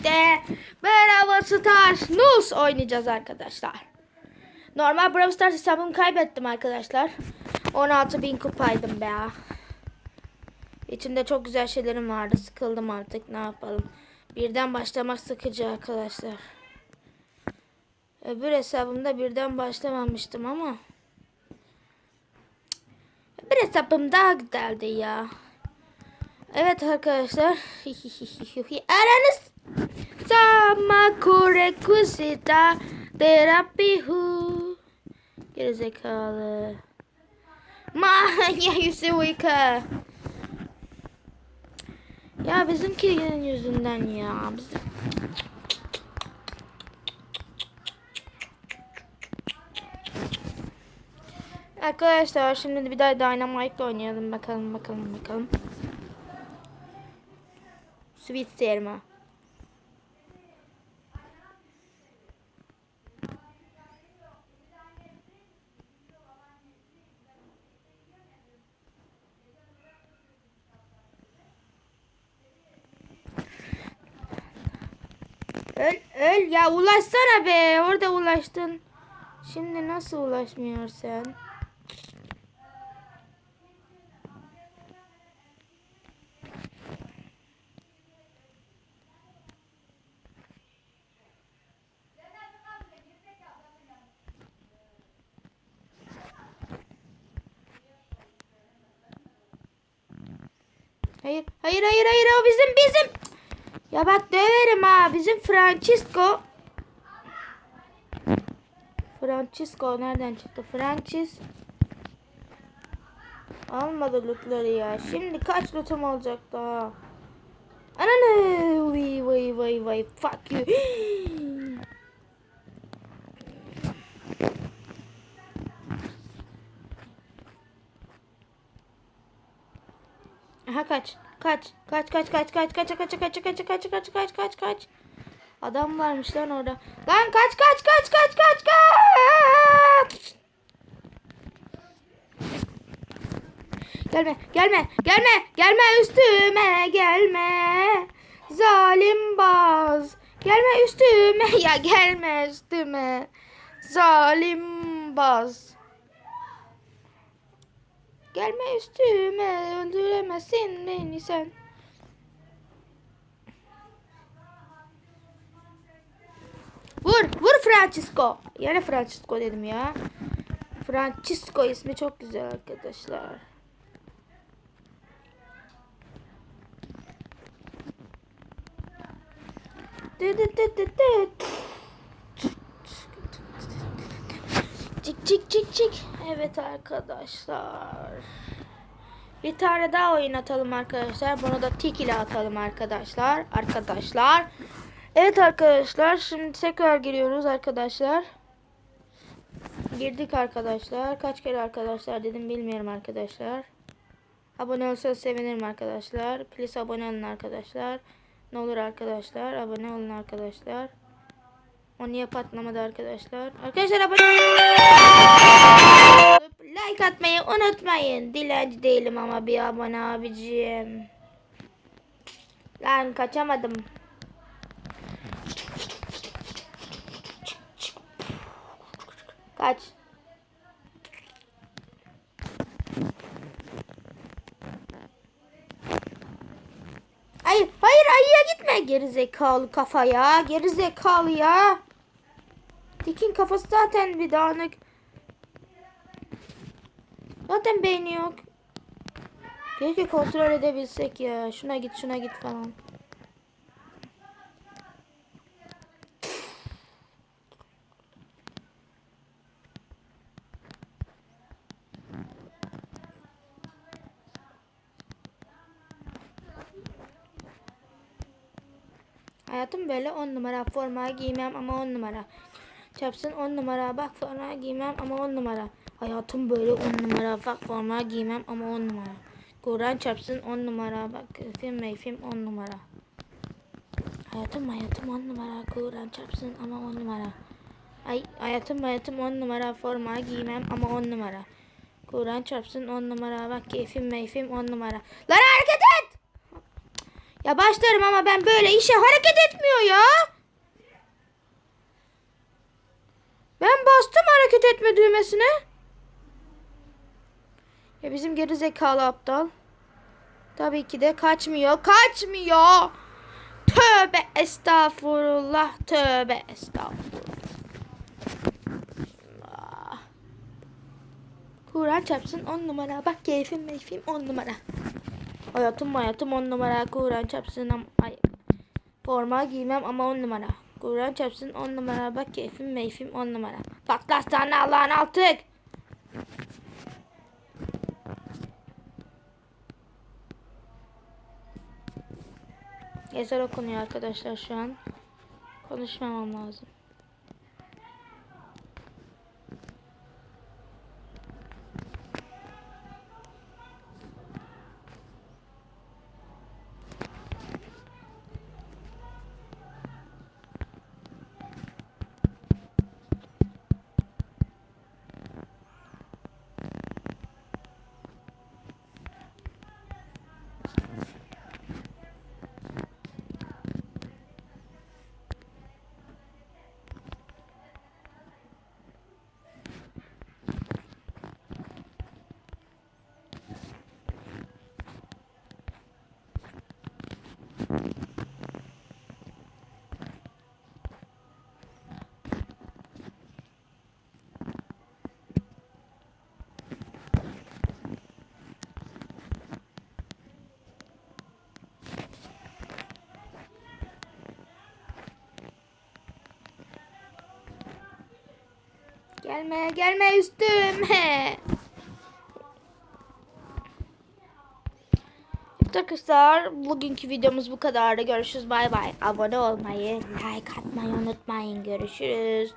birlikte Bravo Stars News oynayacağız arkadaşlar. Normal Brawl Stars hesabımı kaybettim arkadaşlar. 16.000 kupaydım be. İçinde çok güzel şeylerim vardı. Sıkıldım artık ne yapalım. Birden başlamak sıkıcı arkadaşlar. Öbür hesabımda birden başlamamıştım ama. Öbür hesabım daha güzeldi ya. Evet arkadaşlar. Aranız sama kurekusita terapi hu. Gerizekalı. Ma ya Yusufika. Ya bizimkinin yüzünden ya. Bizim... Arkadaşlar şimdi bir daha Dynamite oynayalım bakalım bakalım bakalım. Sweet serma. Öl, öl ya ulaşsana be. Orada ulaştın. Şimdi nasıl ulaşmıyorsun? Hayır, hayır, hayır, hayır. O bizim, bizim. Ya bak döverim ha. Bizim Francisco. Francisco nereden çıktı? Francis. Almadı lootları ya. Şimdi kaç lootum olacak daha? Ananı. Vay vay vay vay. Fuck you. kaç. Kaç. Kaç kaç kaç kaç kaç kaç kaç kaç kaç kaç kaç kaç kaç. Adam varmış lan orada. Lan kaç kaç kaç kaç kaç kaç. Gelme gelme gelme gelme üstüme gelme. Zalim baz. Gelme üstüme ya gelme üstüme. Zalim baz. Gelme üstüme öldüremezsin beni sen. Vur, vur Francisco. Yine Francisco dedim ya. Francisco ismi çok güzel arkadaşlar. Dı dı dı dı dı. Cik cik cik cik. Evet arkadaşlar. Bir tane daha oyun atalım arkadaşlar. Bunu da tik ile atalım arkadaşlar. Arkadaşlar. Evet arkadaşlar. Şimdi tekrar giriyoruz arkadaşlar. Girdik arkadaşlar. Kaç kere arkadaşlar dedim bilmiyorum arkadaşlar. Abone olursanız sevinirim arkadaşlar. Please abone olun arkadaşlar. Ne olur arkadaşlar. Abone olun arkadaşlar. O niye patlamadı arkadaşlar? Arkadaşlar abone Like atmayı unutmayın. Dilenci değilim ama bir abone abicim. Lan kaçamadım. Kaç. Hayır, hayır ayıya gitme. Geri zekalı kafa ya. Geri zekalı ya. Tekin kafası zaten bir dağınık. Zaten beyni yok. Keşke kontrol edebilsek ya. Şuna git şuna git falan. Hayatım böyle on numara forma giymem ama on numara. Çapsın on numara bak forma giymem ama on numara. Hayatım böyle on numara bak forma giymem ama on numara. Kur'an çarpsın on numara bak film meyfim on numara. Hayatım hayatım on numara Kur'an çarpsın ama on numara. Ay hayatım hayatım on numara forma giymem ama on numara. Kur'an çarpsın on numara bak keyfim meyfim on numara. Lan hareket et! Ya başlarım ama ben böyle işe hareket etmiyor ya. Ben bastım hareket etme düğmesine. Ya bizim geri zekalı aptal. Tabii ki de kaçmıyor. Kaçmıyor. Tövbe estağfurullah. Tövbe estağfurullah. Kur'an çarpsın on numara. Bak keyfim meyfim on numara. Hayatım hayatım on numara. Kur'an çarpsın ama. Forma giymem ama on numara. Kur'an çarpsın on numara. Bak keyfim meyfim on numara. Patlas sana Allah'ın altık. Yazar okunuyor arkadaşlar şu an. Konuşmamam lazım. Gelme gelme üstüme. Arkadaşlar bugünkü videomuz bu kadardı. Görüşürüz bay bay. Abone olmayı, like atmayı unutmayın. Görüşürüz.